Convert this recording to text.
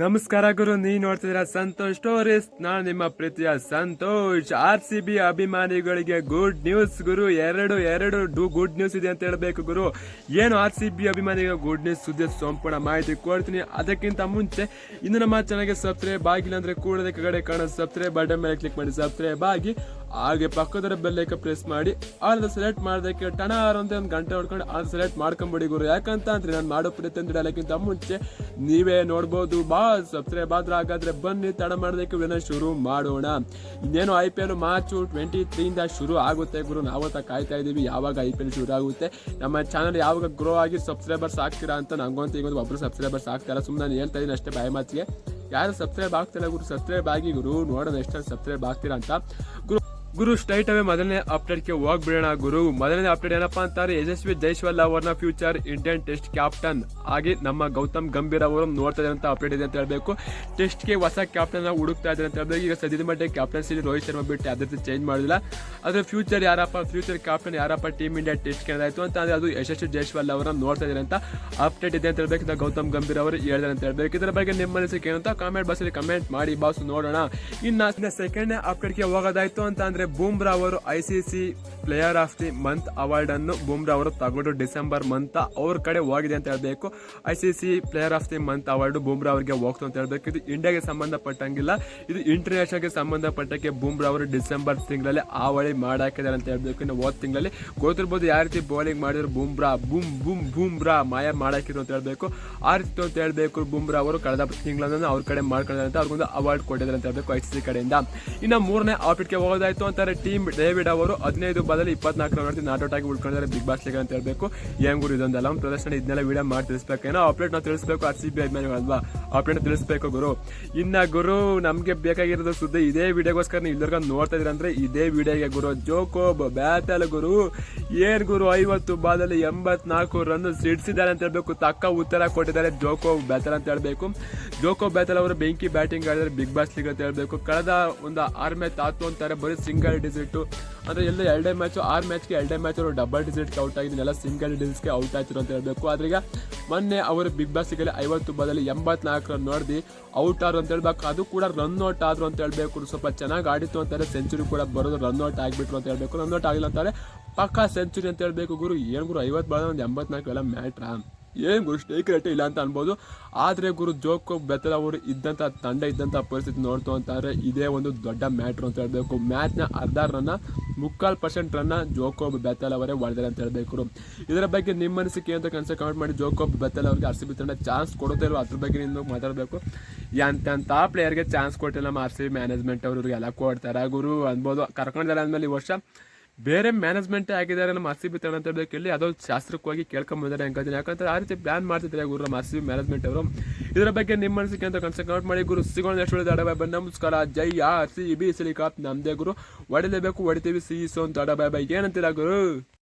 ನಮಸ್ಕಾರ ಗುರು ನೀ ನೋಡ್ತಿದ್ದೀರಾ ಸಂತೋಷ್ ಸ್ಟೋರೀಸ್. ನಾನು ನಿಮ್ಮ ಪ್ರೀತಿಯ ಸಂತೋಷ್. ಆರ್ ಸಿ ಬಿ ಅಭಿಮಾನಿಗಳಿಗೆ ಗುಡ್ ನ್ಯೂಸ್ ಗುರು, ಎರಡು ಎರಡು ಡೂ ಗುಡ್ ನ್ಯೂಸ್ ಇದೆ ಅಂತ ಹೇಳಬೇಕು ಗುರು. ಏನು ಆರ್ ಸಿ ಬಿ ಅಭಿಮಾನಿಗಳ ಗುಡ್ ನ್ಯೂಸ್ ಸುದ್ದಿ ಸಂಪೂರ್ಣ ಮಾಹಿತಿ ಕೊಡ್ತೀನಿ. ಅದಕ್ಕಿಂತ ಮುಂಚೆ, ಇನ್ನು ನಮ್ಮ ಚಾನಲ್ಗೆ ಸಬ್ಸ್ಕ್ರೈಬ್ ಆಗಿಲ್ಲ ಅಂದ್ರೆ ಕೂಡಲೇ ಕಡೆ ಕಾಣೋ ಸಬ್ಸ್ಕ್ರೈಬ್ ಬಟನ್ ಮೇಲೆ ಕ್ಲಿಕ್ ಮಾಡಿ. ಸಬ್ಸ್ಕ್ರೈಬ್ ಆಗಿ, ಹಾಗೆ ಪಕ್ಕದ ಬೆಲ್ಲೈಕ ಪ್ರೆಸ್ ಮಾಡಿ. ಆದ ಸೆಲೆಕ್ಟ್ ಮಾಡೋದಕ್ಕೆ ಟಣ ಅಂತ ಒಂದು ಗಂಟೆ ಹೊಡ್ಕೊಂಡು ಆ ಸೆಲೆಕ್ಟ್ ಮಾಡ್ಕೊಂಬಿಡಿ ಗುರು. ಯಾಕಂತ ಅಂದ್ರೆ ನಾನು ಮಾಡೋ ಹೇಳೋಕ್ಕಿಂತ ಮುಂಚೆ ನೀವೇ ನೋಡ್ಬೋದು. ಬಾ ಸಬ್ಸ್ಕ್ರೈಬ್ ಆದ್ರೆ ಹಾಗಾದ್ರೆ ಬನ್ನಿ ತಡ ಮಾಡೋದಕ್ಕೆ ವಿನ ಶುರು ಮಾಡೋಣ ಇನ್ನೇನು I P L March twenty ತ್ರೀಯಿಂದ ಶುರು ಆಗುತ್ತೆ ಗುರು ನಾವತ್ತ ಕಾಯ್ತಾ ಇದೀವಿ ಯಾವಾಗ ಐ ಪಿ ಎಲ್ ಶುರು ಆಗುತ್ತೆ ನಮ್ಮ ಚಾನಲ್ ಯಾವಾಗ ಗ್ರೋ ಆಗಿ ಸಬ್ಸ್ಕ್ರೈಬರ್ಸ್ ಆಗ್ತೀರಾ ಅಂತ ನಂಗಂತ ಈಗ ಒಬ್ಬರು ಸಬ್ಸ್ಕ್ರೈಬರ್ಸ್ ಹಾಕ್ತಾರ ಸುಮ್ಮನೆ ನಾನು ಹೇಳ್ತಾ ಇದ್ದೀನಿ ಅಷ್ಟೇ ಬಾಯಿ ಮಾತಿಗೆ. ಯಾರು ಸಬ್ಸ್ಕ್ರೈಬ್ ಆಗ್ತಿಲ್ಲ ಗುರು ಸಬ್ಸ್ಕ್ರೈಬ್ ಆಗಿ ಗುರು, ನೋಡೋಣ ಎಷ್ಟು ಸಬ್ಸ್ಕ್ರೈಬ್ ಆಗ್ತೀರಾ ಅಂತ. ಗುರು ಗುರು ಸ್ಟ್ರೈಟ್ ಅವೇ ಮೊದಲನೇ ಅಪ್ಡೇಟ್ಗೆ ಹೋಗ್ಬಿಡೋಣ. ಗುರು, ಮೊದಲನೇ ಅಪ್ಡೇಟ್ ಏನಪ್ಪಾ ಅಂತಾರೆ? ಯಶಸ್ವಿ ಜೈಸ್ವಾಲ್ ಅವರನ್ನ ಫ್ಯೂಚರ್ ಇಂಡಿಯನ್ ಟೆಸ್ಟ್ ಕ್ಯಾಪ್ಟನ್ ಆಗಿ ನಮ್ಮ ಗೌತಮ್ ಗಂಭೀರ್ ಅವರು ನೋಡ್ತಾ ಇದ್ದಾರೆ ಅಂತ ಅಪ್ಡೇಟ್ ಇದೆ ಅಂತ ಹೇಳ್ಬೇಕು. ಟೆಸ್ಟ್ಗೆ ಹೊಸ ಕ್ಯಾಪ್ಟನ್ ಹುಡುಕ್ತಾ ಇದ್ದಾರೆ ಅಂತ ಹೇಳ್ಬೇಕು. ಈಗ ಸದ್ಯದ ಮಟ್ಟಿಗೆ ಕ್ಯಾಪ್ಟನ್ಸಿ ರೋಹಿತ್ ಶರ್ಮಾ ಬಿಟ್ಟು ಅದೇ ಚೇಂಜ್ ಮಾಡಿಲ್ಲ ಅದ್ರ ಫ್ಯೂಚರ್ ಯಾರಪ್ಪ ಫ್ಯೂಚರ್ ಕ್ಯಾಪ್ಟನ್ ಯಾರಪ್ಪ ಟೀಮ್ ಇಂಡಿಯಾ ಟೆಸ್ಟ್ ಕೇಳಾಯ್ತು ಅಂತ ಅಂದ್ರೆ ಅದು ಯಶಸ್ವಿ ಜೈಸ್ವಾಲ್ ಅವರನ್ನ ನೋಡ್ತಾ ಇದ್ದಾರೆ ಅಂತ ಅಪ್ಡೇಟ್ ಇದೆ ಅಂತ ಹೇಳ್ಬೇಕು. ಗೌತಮ್ ಗಂಭೀರ್ ಅವರು ಹೇಳಿದಾರೆ ಅಂತ ಹೇಳ್ಬೇಕು. ಇದರ ಬಗ್ಗೆ ನಿಮ್ಮ ಅನಿಸಿಕೆ ಏನಂತ ಕಾಮೆಂಟ್ ಬಾಕ್ಸಲ್ಲಿ ಕಮೆಂಟ್ ಮಾಡಿ. ಬಾಸ್ ನೋಡೋಣ. ಇನ್ನು ಸೆಕೆಂಡ್ ಅಪ್ಡೇಟ್ಗೆ ಹೋಗೋದಾಯ್ತು ಅಂತ ಬೂಮ್ರಾ ಅವರು I C C player of the month ಅವಾರ್ಡನ್ನು Bumrah ಅವರು ತಗೊಂಡು ಡಿಸೆಂಬರ್ ಮಂತ್ ಅವ್ರ ಕಡೆ ಹೋಗಿದೆ ಅಂತ ಹೇಳಬೇಕು. I C C player of the month award Bumrah ಅವರಿಗೆ ಹೋಗ್ತು ಅಂತ ಹೇಳಬೇಕು. ಇದು ಇಂಡಿಯಾಗೆ ಸಂಬಂಧಪಟ್ಟಂಗಿಲ್ಲ. ಇದು ಇಂಟರ್ನ್ಯಾಷನಲ್ಗೆ ಸಂಬಂಧಪಟ್ಟಕ್ಕೆ ಬೂಮ್ರಾ ಅವರು ಡಿಸೆಂಬರ್ ತಿಂಗಳಲ್ಲಿ ಆವಳಿ ಮಾಡಾಕಿದ್ದಾರೆ ಅಂತ ಹೇಳಬೇಕು. ಇನ್ನು ಹೋದ ತಿಂಗಳಲ್ಲಿ ಗೊತ್ತಿರ್ಬೋದು ಯಾವ ರೀತಿ ಬೌಲಿಂಗ್ ಮಾಡಿದ್ರು ಬೂಮ್ರಾ, ಬೂಮ್ ಬೂಮ್, ಬೂಮ್ರಾ ಮಾಯ ಮಾಡಾಕಿದ್ರು ಅಂತ ಹೇಳಬೇಕು. ಆ ರೀತಿ ಅಂತ ಹೇಳಬೇಕು ಬೂಮ್ರಾ ಅವರು ಕಳೆದ ತಿಂಗಳನ್ನು ಅವ್ರ ಕಡೆ ಮಾಡ್ಕೊಂಡಿದ್ದಾರೆ ಅಂತ ಅವ್ರಿಗೊಂದು ಅವಾರ್ಡ್ ಕೊಟ್ಟಿದ್ದಾರೆ ಅಂತ ಹೇಳಬೇಕು ಐ ಸಿ ಸಿ ಕಡೆಯಿಂದ. ಇನ್ನು ಮೂರನೇ ಆಪಿಟ್ಗೆ ಹೋಗೋದಾಯ್ತು ಅಂತಾರೆ ಟೀಮ್ ಡೇವಿಡ್ ಅವರು ಹದಿನೈದು ಬದಲು ಇಪ್ಪತ್ನಾಲ್ಕು ರನ್ ನಾಟ್ ಔಟ್ ಆಗಿ ಉಳ್ಕೊಂಡಿದ್ದಾರೆ ಬಿಗ್ ಬಾಸ್ ಲೀಗ್ ಅಂತ ಹೇಳ್ಬೇಕು. ಏನ್ ಗುರು ಇದೊಂದು ಒಂದು ಪ್ರದರ್ಶನ ಇದನ್ನೆಲ್ಲ ವಿಡಿಯೋ ಮಾಡಿ ತಿಳಿಸ್ಬೇಕು. ಏನೋ ಅಪ್ಡೇಟ್ ನಾವು ತಿಳಿಸ್ಬೇಕು ಆರ್ ಸಿ ಬಿ ಅಲ್ವಾ? ಅಪ್ಡೇಟ್ ತಿಳಿಸ್ಬೇಕು ಗುರು. ಇನ್ನ ಗುರು, ನಮಗೆ ಬೇಕಾಗಿರೋದು ಸುದ್ದಿ ಇದೇ ವಿಡಿಯೋಗೋಸ್ಕರ ನೀವು ಇಲ್ಲರ್ಗ ನೋಡ್ತಾ ಇದ್ರಂದ್ರೆ ಇದೇ ವಿಡಿಯೋಗೆ ಗುರು. ಜೋಕೋಬ್ ಬ್ಯಾಟಲ್ ಗುರು. ಏನ್ ಗುರು ಐವತ್ತು ಬಾದಲ್ಲಿ ಎಂಬತ್ನಾಲ್ಕು ರನ್ ಸಿಡಿಸಿದ್ದಾರೆ ಅಂತ ಹೇಳ್ಬೇಕು. ತಕ್ಕ ಉತ್ತರ ಕೊಟ್ಟಿದ್ದಾರೆ ಜೋಕೋ ಬ್ಯಾತಲ್ ಅಂತ ಹೇಳಬೇಕು. ಜೋಕೋ ಬ್ಯಾತಲ್ ಅವರು ಬೆಂಕಿ ಬ್ಯಾಟಿಂಗ್ ಆಡಿದ್ರೆ ಬಿಗ್ ಬಾಸ್ ಲೀಗ್ ಅಂತ ಹೇಳಬೇಕು. ಕಳೆದ ಒಂದು ಆರು ಮ್ಯಾಚ್ ಆತು ಅಂತಾರೆ, ಬರೀ ಸಿಂಗಲ್ ಡಿಜಿಟ್ ಅಂದ್ರೆ ಎಲ್ಲ ಎರಡೇ ಮ್ಯಾಚು, ಆರು ಮ್ಯಾಚ್ಗೆ ಎರಡೇ ಮ್ಯಾಚ್ ಅವರು ಡಬಲ್ ಡಿಜಿಟ್ಗೆ ಔಟ್ ಆಗಿದ್ದೆಲ್ಲ ಸಿಂಗಲ್ ಡಿಜಿಟ್ಗೆ ಔಟ್ ಆಯ್ತಿರು ಅಂತ ಹೇಳಬೇಕು. ಈಗ ಮೊನ್ನೆ ಅವರು ಬಿಗ್ ಬಾಸ್ ಲೀಗಲ್ಲಿ ಐವತ್ತು ಬದಲಿ ಎಂಬತ್ನಾಲ್ಕು ರನ್ ನೋಡಿದ್ವಿ ಔಟ್ ಆದ್ರು ಅಂತ ಹೇಳ್ಬೇಕು. ಅದು ಕೂಡ ರನ್ ಔಟ್ ಆದ್ರು ಅಂತ ಹೇಳಬೇಕು. ಸ್ವಲ್ಪ ಚೆನ್ನಾಗಿ ಆಡಿತ್ತು ಅಂತಾರೆ, ಸೆಂಚುರಿ ಕೂಡ ಬರೋದು ರನ್ ಔಟ್ ಆಗಿಬಿಟ್ರು ಅಂತ ಹೇಳಬೇಕು. ರನ್ ಔಟ್ ಆಗಿಲ್ಲ ಅಂತಾರೆ. ಪಕ್ಕಾ ಸೆಂಚುರಿ ಅಂತ ಹೇಳಬೇಕು ಗುರು. ಏನು ಗುರು, ಐವತ್ತು ಬಾಳ ಒಂದು ಎಂಬತ್ನಾಲ್ಕು ಎಲ್ಲ ಮ್ಯಾಟ್ರಾ. ಏನು ಗುರು ಸ್ಟೇಕ್ ರೇಟ್ ಇಲ್ಲ ಅಂತ ಅನ್ಬೋದು. ಆದರೆ ಗುರು, ಜೋಕೋ ಬೆತ್ತಲ ಅವರು ಇದ್ದಂಥ ತಂಡ ಇದ್ದಂಥ ಪರಿಸ್ಥಿತಿ ನೋಡ್ತು ಅಂತಂದರೆ ಇದೇ ಒಂದು ದೊಡ್ಡ ಮ್ಯಾಟ್ರ್ ಅಂತ ಹೇಳಬೇಕು. ಮ್ಯಾಚ್ನ ಅರ್ಧ ರನ್ನ, ಮುಕ್ಕಾಲು ಪರ್ಸೆಂಟ್ ರನ್ನ ಜೋಕೋಬ್ ಬೆತ್ತಲ್ ಅವರೇ ಹೊಡೆದಾರೆ ಅಂತ ಹೇಳಬೇಕು ಇದರ ಬಗ್ಗೆ ನಿಮ್ಮ ಅನಿಸಿಕೆ ಅಂತ ಕನಸು ಕಮೆಂಟ್ ಮಾಡಿ ಜೋಕೋಬ್ ಬೆತ್ತಲ್ ಅವರಿಗೆ ಆರ್ ಸಿ ಬಿ ತಂಡ ಚಾನ್ಸ್ ಕೊಡುತ್ತಾ ಇರೋ ಅದ್ರ ಬಗ್ಗೆ ನಿಂದು ಮಾತಾಡಬೇಕು. ಎಂತೆಂಥ ಪ್ಲೇಯರ್ಗೆ ಚಾನ್ಸ್ ಕೊಟ್ಟಿಲ್ಲ ನಮ್ಮ ಆರ್ ಸಿ ಬಿ ಮ್ಯಾನೇಜ್ಮೆಂಟ್ ಅವರು ಎಲ್ಲ ಕೊಡ್ತಾರೆ ಗುರು ಅನ್ಬೋದು. ಕರ್ಕೊಂಡಿದ್ದಾರೆ ಅಂದಮೇಲೆ ಈ ವರ್ಷ ಬೇರೆ ಮ್ಯಾನೇಜ್ಮೆಂಟೇ ಆಗಿದ್ದಾರೆ ನಮ್ಮ ಆರ್ ಸಿ ಬಿ ತಂಡ ಅಂತ ಹೇಳೋದಕ್ಕೆ ಇಲ್ಲಿ ಅದೋ ಶಾಸ್ತ್ರಕ್ಕಾಗಿ ಕೇಳ್ಕೊಂಬಂದಿದ್ದಾರೆ ಅನ್ಕೋತೀನಿ ಯಾಕಂದ್ರೆ ಆ ರೀತಿ ಪ್ಲಾನ್ ಮಾಡ್ತಿದ್ದಾರೆ ಗುರು ನಮ್ಮ ಆರ್ ಬಿ ಮ್ಯಾನೇಜ್ಮೆಂಟ್ ಅವರು. ಇದರ ಬಗ್ಗೆ ನಿಮ್ಮ ಅನಿಸಿಕೆ ಅಂತ ಕನ್ಸ ಕಮೆಂಟ್ ಮಾಡಿ ಗುರು. ಸಿಗೋಣ ಎಷ್ಟು ಅಡಬಾಯ್ ಬಾಯ್. ನಮಸ್ಕಾರ. ಜೈ ಆರ್ ಸಿ ಬಿ ಸಿಲಿಕಾಪ್. ನಮ್ದೇ ಗುರು. ಹೊಡಿಲೇಬೇಕು, ಹೊಡಿತೀವಿ. ಸಿ ಸೊ ಅಂತ ಅಡಬಾಯ್ ಬಾಯ್. ಏನಂತೀರಾ ಗುರು?